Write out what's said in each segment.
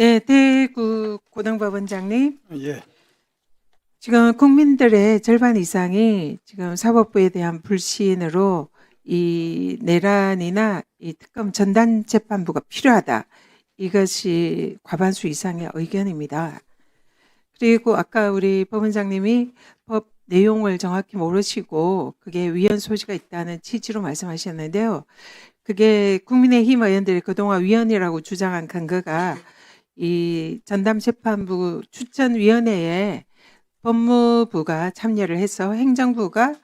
네, 대구 고등법원장님. 예, 지금 국민들의 절반 이상이 지금 사법부에 대한 불신으로 이 내란이나 이 특검 전단 재판부가 필요하다. 이것이 과반수 이상의 의견입니다. 그리고 아까 우리 법원장님이 법 내용을 정확히 모르시고 그게 위헌 소지가 있다는 취지로 말씀하셨는데요. 그게 국민의힘 의원들이 그동안 위헌이라고 주장한 근거가 이 전담 재판부 추천위원회에 법무부가 참여를 해서 행정부가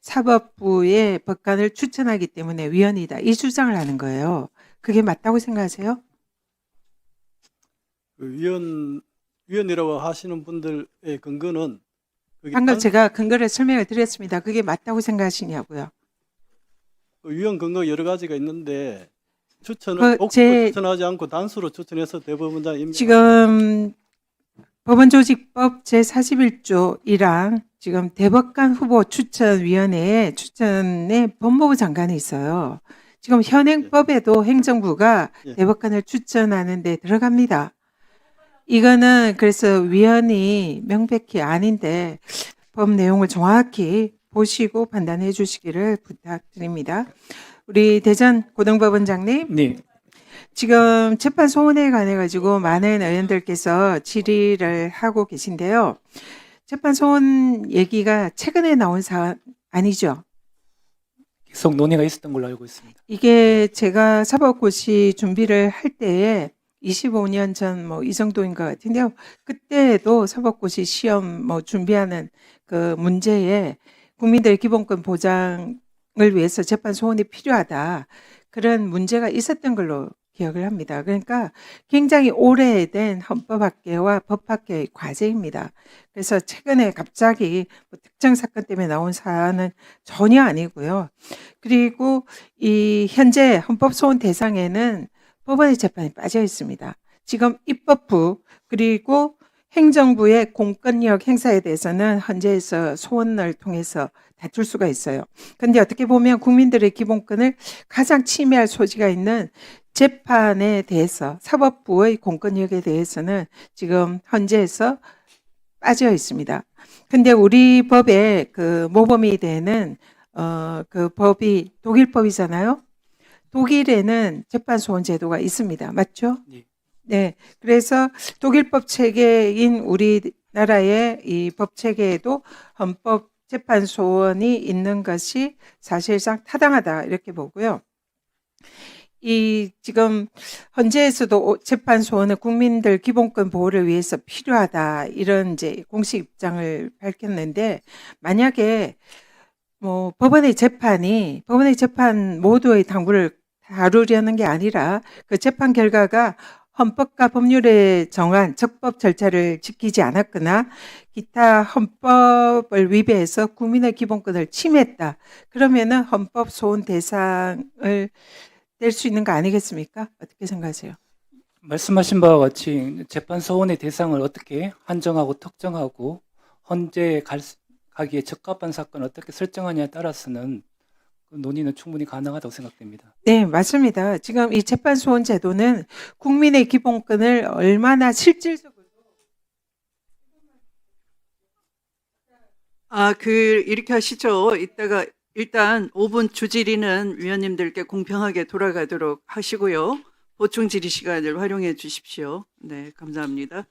사법부의 법관을 추천하기 때문에 위헌이다. 이 주장을 하는 거예요. 그게 맞다고 생각하세요? 그 위원 위원이라고 하시는 분들의 근거는 그게 방금 단- 제가 근거를 설명을 드렸습니다. 그게 맞다고 생각하시냐고요. 그 위원 근거 여러 가지가 있는데 추천을 그 독으로 제- 추천하지 않고 단수로 추천해서 대법원장 임명. 지금 법원조직법 제41조 1항 지금 대법관 후보 추천위원회에 추천에 법무부 장관이 있어요. 지금 현행법에도 행정부가 예. 대법관을 추천하는 데 들어갑니다. 이거는 그래서 위헌이 명백히 아닌데 법 내용을 정확히 보시고 판단해 주시기를 부탁드립니다. 우리 대전 고등법원장님 네, 지금 재판 소원에 관해 가지고 많은 의원들께서 질의를 하고 계신데요. 재판 소원 얘기가 최근에 나온 사안 아니죠? 계속 논의가 있었던 걸로 알고 있습니다. 이게 제가 사법고시 준비를 할 때에 25년 전 뭐 이 정도인 것 같은데요. 그때도 사법고시 시험 뭐 준비하는 그 문제에 국민들의 기본권 보장 을 위해서 재판 소원이 필요하다. 그런 문제가 있었던 걸로 기억을 합니다. 그러니까 굉장히 오래된 헌법학계와 법학계의 과제입니다. 그래서 최근에 갑자기 뭐 특정 사건 때문에 나온 사안은 전혀 아니고요. 그리고 이 현재 헌법 소원 대상에는 법원의 재판이 빠져 있습니다. 지금 입법부 그리고 행정부의 공권력 행사에 대해서는 헌재에서 소원을 통해서 다툴 수가 있어요. 근데 어떻게 보면 국민들의 기본권을 가장 침해할 소지가 있는 재판에 대해서 사법부의 공권력에 대해서는 지금 헌재에서 빠져 있습니다. 근데 우리 법에 그 모범이 되는 어, 그 법이 독일법이잖아요. 독일에는 재판 소원 제도가 있습니다. 맞죠? 네. 네. 그래서 독일법 체계인 우리나라의 이 법 체계에도 헌법 재판소원이 있는 것이 사실상 타당하다 이렇게 보고요. 이 지금 헌재에서도 재판소원은 국민들 기본권 보호를 위해서 필요하다 이런 이제 공식 입장을 밝혔는데 만약에 뭐 법원의 재판이 법원의 재판 모두의 당부를 다루려는 게 아니라 그 재판 결과가 헌법과 법률에 정한 적법 절차를 지키지 않았거나 기타 헌법을 위배해서 국민의 기본권을 침해했다. 그러면은 헌법 소원 대상을 될수 있는 거 아니겠습니까? 어떻게 생각하세요? 말씀하신 바와 같이 재판 소원의 대상을 어떻게 한정하고 특정하고 수- 가기에 적합한 사건을 어떻게 설정하냐에 따라서는 그 논의는 충분히 가능하다고 생각됩니다. 네, 맞습니다. 지금 이 재판 소원 제도는 국민의 기본권을 얼마나 실질적으로 아, 그, 이렇게 하시죠. 이따가 일단 5분 주질의는 위원님들께 공평하게 돌아가도록 하시고요. 보충 질의 시간을 활용해 주십시오. 네, 감사합니다.